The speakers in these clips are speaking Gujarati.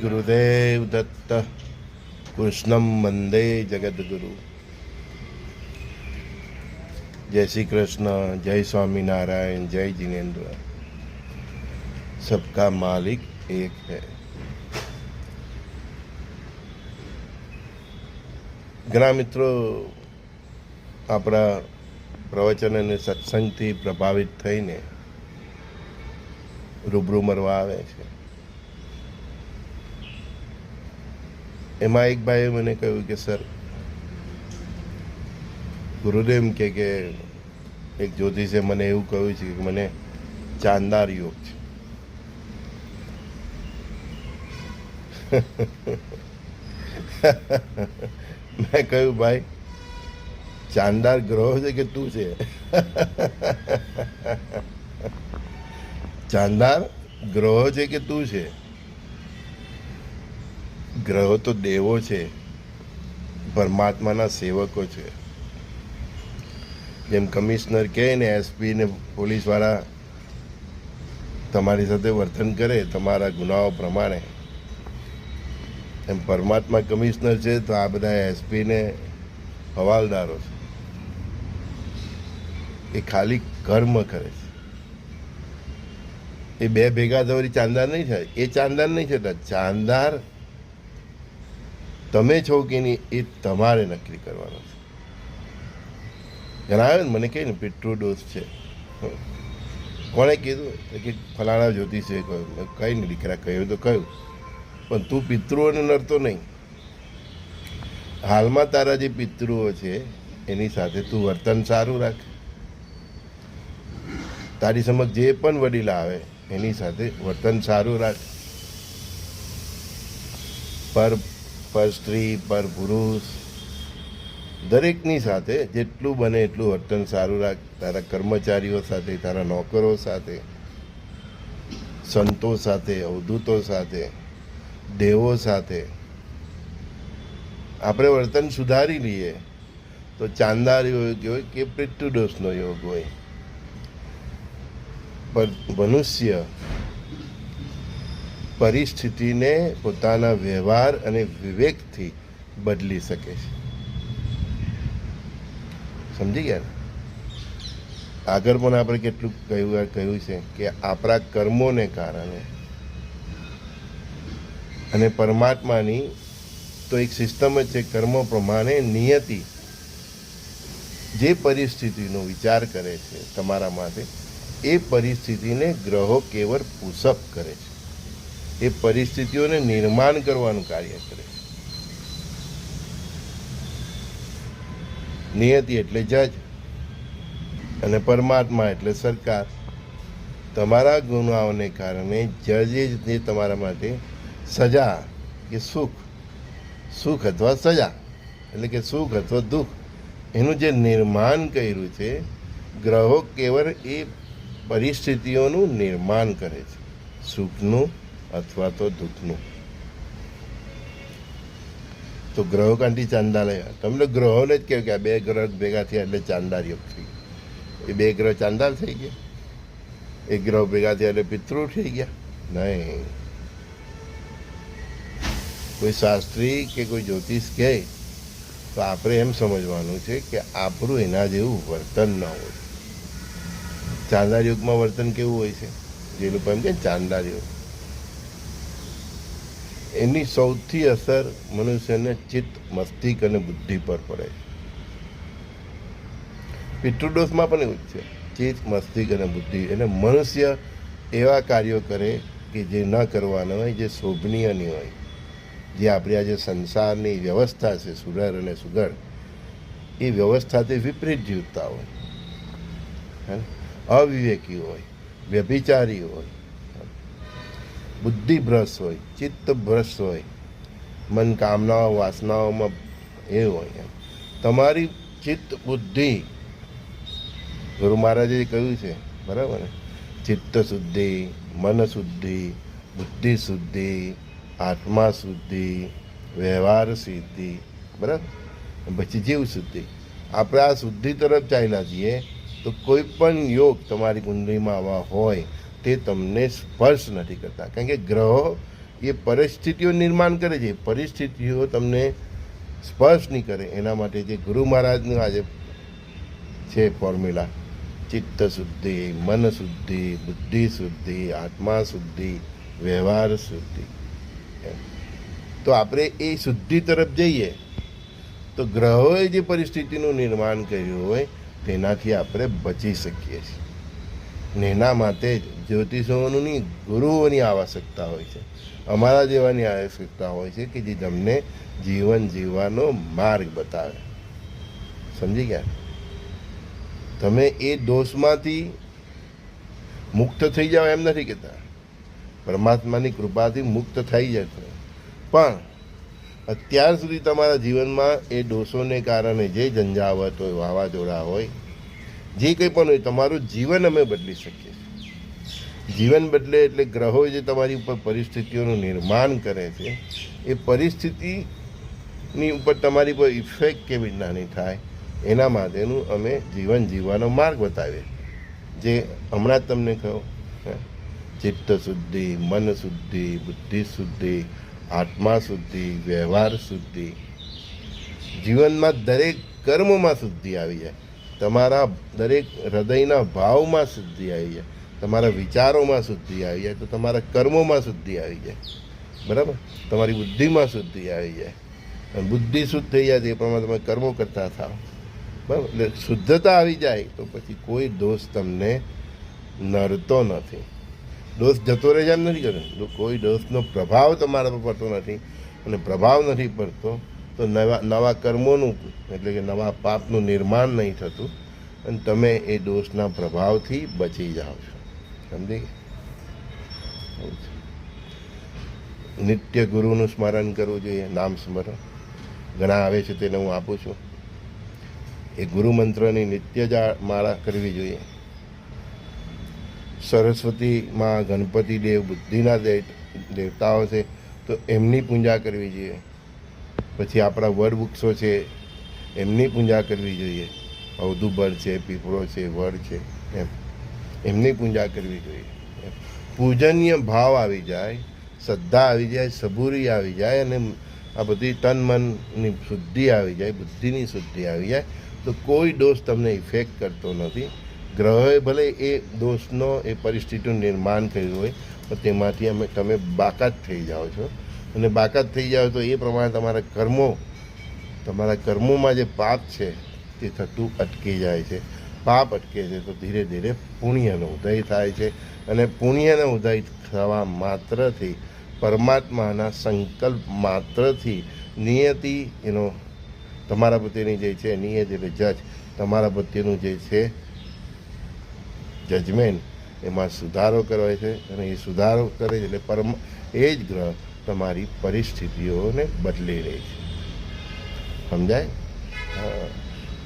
ગુરુદેવ દત્ત કૃષ્ણમ વંદે જગદગુરુ જય શ્રી કૃષ્ણ જય સ્વામિનારાયણ જય જિનેન્દ્ર સબકા માલિક એક હૈ ઘણા મિત્રો આપણા પ્રવચન અને સત્સંગથી પ્રભાવિત થઈને રૂબરૂ મરવા આવે છે એમાં એક ભાઈએ મને કહ્યું કે, સર, ગુરુદેવ કે કે, એક જ્યોતિષે મને એવું કહ્યું છે કે મને ચાંદાર યોગ છે. મેં કહ્યું, ભાઈ, ચાંદાર ગ્રહ છે કે તું છે? ચાંદાર ગ્રહ છે કે તું છે? ગ્રહો તો દેવો છે, પરમાત્માના સેવકો છે. જેમ કમિશનર કહે ને એસપી ને, પોલીસવાળા તમારી સાથે વર્તન કરે તમારા ગુનાઓ પ્રમાણે. એમ પરમાત્મા કમિશનર છે તો આ બધા એસપી ને હવાલદારો છે. એ ખાલી કર્મ કરે છે. એ બે ભેગા થવાથી ચાંદાર નહીં થાય, એ ચાંદાર નહીં થતા. ચાંદાર તમે છો કે નહીં, એ તમારે નક્કી કરવાનું છે. જણાવે મને કહે ને પિતૃ ડોઝ છે. કોણે કીધું? કે ફલાણા જ્યોતિષે કહ્યું. કઈ નહીં દીકરા, કહ્યું તો કહ્યું. પણ તું પિતૃઓને નડતો નહીં. હાલમાં તારા જે પિતૃઓ છે, એની સાથે તું વર્તન સારું રાખ. તારી સમક્ષ જે પણ વડીલ આવે, એની સાથે વર્તન સારું રાખ. પર પર સ્ત્રી, પર પુરુષ, દરેકની સાથે જેટલું બને એટલું વર્તન સારું રાખ, તારા કર્મચારીઓ સાથે, તારા નોકરો સાથે, સંતો સાથે, અવધૂતો સાથે, દેવો સાથે. આપણે વર્તન સુધારી લઈએ તો ચાંદાર યોગ હોય કે પિતૃદોષનો યોગ હોય. પણ મનુષ્ય પરિસ્થિતિને પોતાના વ્યવહાર અને વિવેકથી બદલી શકે છે. સમજી ગયા આગળ પણ આપણે કેટલું કહ્યું કહ્યું છે કે આપણા કર્મોને કારણે અને પરમાત્માની તો એક સિસ્ટમ જ છે, કર્મ પ્રમાણે નિયતિ. જે પરિસ્થિતિનો વિચાર કરે છે તમારા માટે, એ પરિસ્થિતિને ગ્રહો કેવળ પુષઅપ કરે છે. એ પરિસ્થિતિઓને નિર્માણ કરવાનું કાર્ય કરે. નિયતિ એટલે જજ અને પરમાત્મા એટલે સરકાર. તમારા ગુનાઓને કારણે જજે જ તમારા માટે સજા કે સુખ. સુખ અથવા સજા એટલે કે સુખ અથવા દુઃખ. એનું જે નિર્માણ કર્યું છે, ગ્રહો કેવળ એ પરિસ્થિતિઓનું નિર્માણ કરે છે. સુખનું અથવા તો દુઃખનું. તો ગ્રહો કાંઠી ચાંદા લયા તમને ગ્રહોને જ કહ્યું કે આ બે ગ્રહ ભેગા થયા એટલે ચાંદાર યોગ થઈ એ બે ગ્રહ ચાંદાર થઈ ગયા. એક ગ્રહ ભેગા થયા એટલે પિતૃ થઈ ગયા. નહીં. કોઈ શાસ્ત્રી કે કોઈ જ્યોતિષ કહે, તો આપણે એમ સમજવાનું છે કે આપણું એના જેવું વર્તન ન હોય. ચાંદાર યુગમાં વર્તન કેવું હોય છે? જે લોકો એમ કે ચાંદાર યુગ. એની સૌથી અસર મનુષ્યને ચિત્ત, મસ્તિષ્ક અને બુદ્ધિ પર પડે છે. પિતૃદોષમાં પણ એવું જ છે. ચિત્ત, મસ્તિષ્ક અને બુદ્ધિ એટલે મનુષ્ય એવા કાર્યો કરે કે જે ન કરવાના હોય, જે શોભનીય નહીં હોય. જે આપણી આજે સંસારની વ્યવસ્થા છે સુરર અને સુગર એ વ્યવસ્થાથી વિપરીત જીવતા હોય. અવિવેકી હોય, વ્યભિચારી હોય બુદ્ધિભ્રષ્ટ હોય, ચિત્ત ભ્રષ્ટ હોય, મન કામનાઓ, વાસનાઓમાં એ હોય તમારી ચિત્ત બુદ્ધિ, ગુરુ મહારાજે કહ્યું છે, બરાબર ને? ચિત્ત શુદ્ધિ, મન શુદ્ધિ, બુદ્ધિ શુદ્ધિ, આત્મા શુદ્ધિ, વ્યવહાર સિદ્ધિ બરાબર? પછી જીવ શુદ્ધિ. આપણે આ શુદ્ધિ તરફ ચાલ્યા છીએ, તો કોઈ પણ યોગ તમારી કુંડળીમાં આવા હોય તે તમને સ્પર્શ નથી કરતા. કારણ કે ગ્રહો એ પરિસ્થિતિઓ નિર્માણ કરે છે. પરિસ્થિતિઓ તમને સ્પર્શ નહીં કરે. એના માટે જે ગુરુ મહારાજનું આજે છે ફોર્મ્યુલા ચિત્ત શુદ્ધિ, મન શુદ્ધિ, બુદ્ધિ શુદ્ધિ, આત્મા શુદ્ધિ, વ્યવહાર શુદ્ધિ. તો આપણે એ શુદ્ધિ તરફ જઈએ, તો ગ્રહોએ જે પરિસ્થિતિનું નિર્માણ કર્યું હોય, તેનાથી આપણે બચી શકીએ છીએ. ને એના માટે જ જ્યોતિષોનું ગુરુઓની આવશ્યકતા હોય છે. અમારા જેવાની આવશ્યકતા હોય છે કે જે તમને જીવન જીવવાનો માર્ગ બતાવે. સમજી ગયા? તમે એ દોષમાંથી મુક્ત થઈ જાઓ એમ નથી કહેતા. પરમાત્માની કૃપાથી મુક્ત થઈ જશો. પણ અત્યાર સુધી તમારા જીવનમાં એ દોષોને કારણે જે ઝંઝાવત હોય, વાવાઝોડા હોય જે કંઈ પણ હોય, તમારું જીવન અમે બદલી શકીએ છીએ. જીવન બદલે એટલે ગ્રહો જે તમારી ઉપર પરિસ્થિતિઓનું નિર્માણ કરે છે, એ પરિસ્થિતિની ઉપર તમારી પર ઇફેક્ટ કેવી રીતના નહીં થાય. એના માટેનું અમે જીવન જીવવાનો માર્ગ બતાવીએ જે હમણાં તમને કહો ચિત્ત શુદ્ધિ, મન શુદ્ધિ, બુદ્ધિ શુદ્ધિ, આત્મા શુદ્ધિ, વ્યવહાર શુદ્ધિ. જીવનમાં દરેક કર્મમાં શુદ્ધિ આવી જાય. તમારા દરેક હૃદયના ભાવમાં શુદ્ધિ આવી જાય. તમારા વિચારોમાં શુદ્ધિ આવી જાય. તો તમારા કર્મોમાં શુદ્ધિ આવી જાય. બરાબર? તમારી બુદ્ધિમાં શુદ્ધિ આવી જાય. અને બુદ્ધિ શુદ્ધ થઈ જાય તે પ્રમાણે તમે કર્મો કરતા થાવ. બરાબર? એટલે શુદ્ધતા આવી જાય તો પછી કોઈ દોષ તમને નડતો નથી. દોષ જતો રહે એમ નથી કર્યો કોઈ દોષનો પ્રભાવ તમારા પર પડતો નથી. અને પ્રભાવ નથી પડતો તો નવા નવા કર્મોનું એટલે કે નવા પાપનું નિર્માણ નહીં થતું અને તમે એ દોષના પ્રભાવથી બચી જાઓ છો. સમજી? નિત્ય ગુરુનું સ્મરણ કરવું જોઈએ, નામ સ્મરણ. ઘણા આવે છે તેને હું આપું છું. એ ગુરુ મંત્રની નિત્ય જ માળા કરવી જોઈએ. સરસ્વતી માં ગણપતિ દેવ બુદ્ધિના દેવતાઓ છે, તો એમની પૂજા કરવી જોઈએ. પછી આપણા વડ વૃક્ષો છે, એમની પૂજા કરવી જોઈએ. અવધુભર છે, પીપળો છે, વડ છે, એમ. એમની પૂજા કરવી જોઈએ. પૂજનીય ભાવ આવી જાય, શ્રદ્ધા આવી જાય, સબૂરી આવી જાય અને આ બધી તન મનની શુદ્ધિ આવી જાય, બુદ્ધિની શુદ્ધિ આવી જાય, તો કોઈ દોષ તમને ઇફેક્ટ કરતો નથી. ગ્રહોએ ભલે એ દોષનો, એ પરિસ્થિતિનું નિર્માણ કર્યું હોય, પણ તેમાંથી અમે, તમે બાકાત થઈ જાઓ છો. અને બાકાત થઈ જાવ તો એ પ્રમાણે તમારા કર્મો, તમારા કર્મોમાં જે પાપ છે, તે થતું અટકી જાય છે. પાપ અટકે છે તો ધીરે ધીરે પુણ્યનો ઉદય થાય છે અને પુણ્યનો ઉદય થવા માત્રથી, પરમાત્માના સંકલ્પ માત્રથી નિયતિ, એનો તમારા પ્રત્યેની જે છે, નિયત એટલે જજ, તમારા પ્રત્યેનું જે છે જજમેન્ટ એમાં સુધારો કરવાય છે અને એ સુધારો કરે છે એટલે પરમ, એ જ ગ્રહ તમારી પરિસ્થિતિઓને બદલી રહી છે. સમજાય.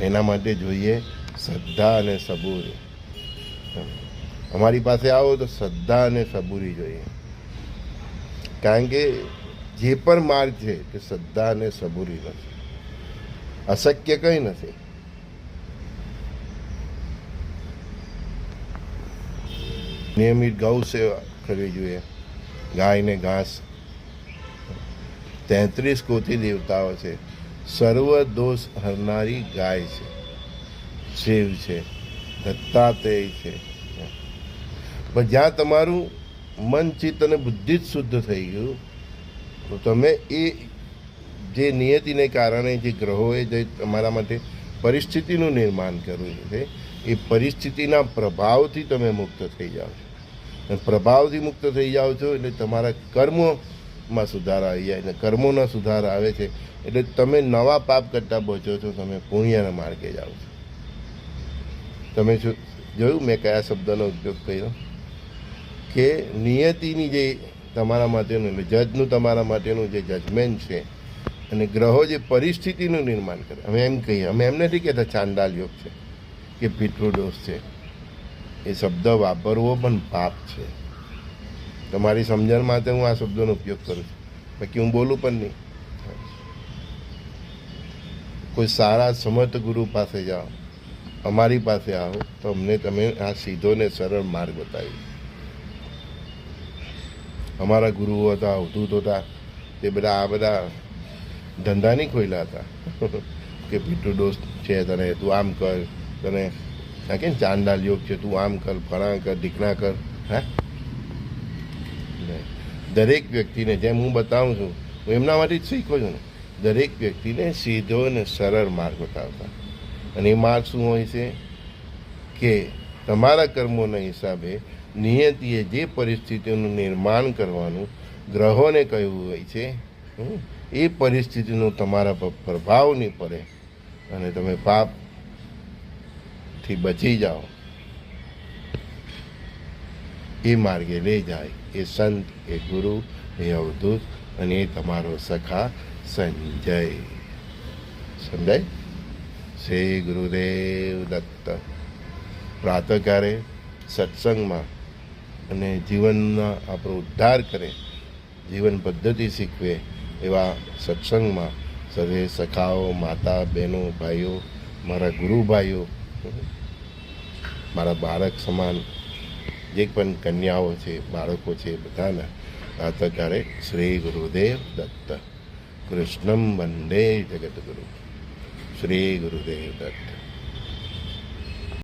એના માટે જોઈએ શ્રદ્ધા અને સબૂરી. અમારી પાસે આવો તો શ્રદ્ધા અને સબૂરી જોઈએ. કારણ કે જે પણ માર્ગ છે તે શ્રદ્ધા અને સબૂરી નથી અશક્ય કંઈ નથી. નિયમિત ગૌ સેવા કરવી જોઈએ. ગાયને ઘાસ તેત્રીસ કોટી દેવતાઓ છે. સર્વ દોષ હરનારી ગાય છે. શિવ છે. દત્તાત્રેય છે. પણ જ્યાં તમારું મન, ચિત્ત અને બુદ્ધિ જ શુદ્ધ થઈ ગયું, તો તમે એ જે નિયતિને કારણે જે ગ્રહોએ જે તમારા માટે પરિસ્થિતિનું નિર્માણ કર્યું છે, એ પરિસ્થિતિના પ્રભાવથી તમે મુક્ત થઈ જાઓ છો. પ્રભાવથી મુક્ત થઈ જાઓ છો એટલે તમારા કર્મોમાં સુધાર આવી જાય અને કર્મોના સુધાર આવે છે, એટલે તમે નવા પાપ કરતાં બચો છો, તમે પુણ્યના માર્ગે જાઓ છો. તમે જોયું? મેં કયા શબ્દનો ઉપયોગ કર્યો? કે નિયતિની જે તમારા માટેનું એટલે જજનું તમારા માટેનું જે જજમેન્ટ છે, અને ગ્રહો જે પરિસ્થિતિનું નિર્માણ કરે. અમે એમ કહીએ, અમે એમ નથી કહેતા ચાંદાલ યોગ છે, કે પિતૃદોષ છે. એ શબ્દ વાપરવો પણ પાપ છે. તમારી સમજણ માટે હું આ શબ્દોનો ઉપયોગ કરું છું. બાકી હું બોલું પણ નહીં. કોઈ સારા સમર્થ ગુરુ પાસે જાઓ, અમારી પાસે આવો, તો અમને તમે આ સીધો ને સરળ માર્ગ બતાવી અમારા ગુરુઓ હતા, અવધૂત હતા, તે બધા આ બધા ધંધા નહીં ખોયલા હતા. કે પીટુ ડોસ છે, તને તું આમ કર, તને કે ચાંદાલ યોગ છે, તું આમ કર ફળા કર ઢીકણા કર, હા. દરેક વ્યક્તિને, જેમ હું બતાવું છું, હું એમના માટે જ શીખું છું ને. દરેક વ્યક્તિને સીધો અને સરળ માર્ગ બતાવતા. અને એ માર્ગ શું હોય છે? કે તમારા કર્મોના હિસાબે નિયતિએ જે પરિસ્થિતિનું નિર્માણ કરવાનું ગ્રહોને કહ્યું હોય છે એ પરિસ્થિતિનો તમારા પર પ્રભાવ નહીં પડે અને તમે પાપથી બચી જાઓ. એ માર્ગે લઈ જાય. એ સંત, એ ગુરુ, એ અવધૂત અને એ તમારો સખા સંજય. સમજાય? શ્રી ગુરુદેવ દત્ત. પ્રાતકારે સત્સંગમાં અને જીવનના આપણો ઉદ્ધાર કરે, જીવન પદ્ધતિ શીખવે એવા સત્સંગમાં સર્વે સખાઓ, માતા, બહેનો, ભાઈઓ, મારા ગુરુ ભાઈઓ મારા બાળક સમાન જે પણ કન્યાઓ છે, બાળકો છે, બધાના પ્રાતકારે શ્રી ગુરુદેવ દત્ત. કૃષ્ણમ વંદે જગદગુરુ. શ્રી ગુરુદેવ દત્ત.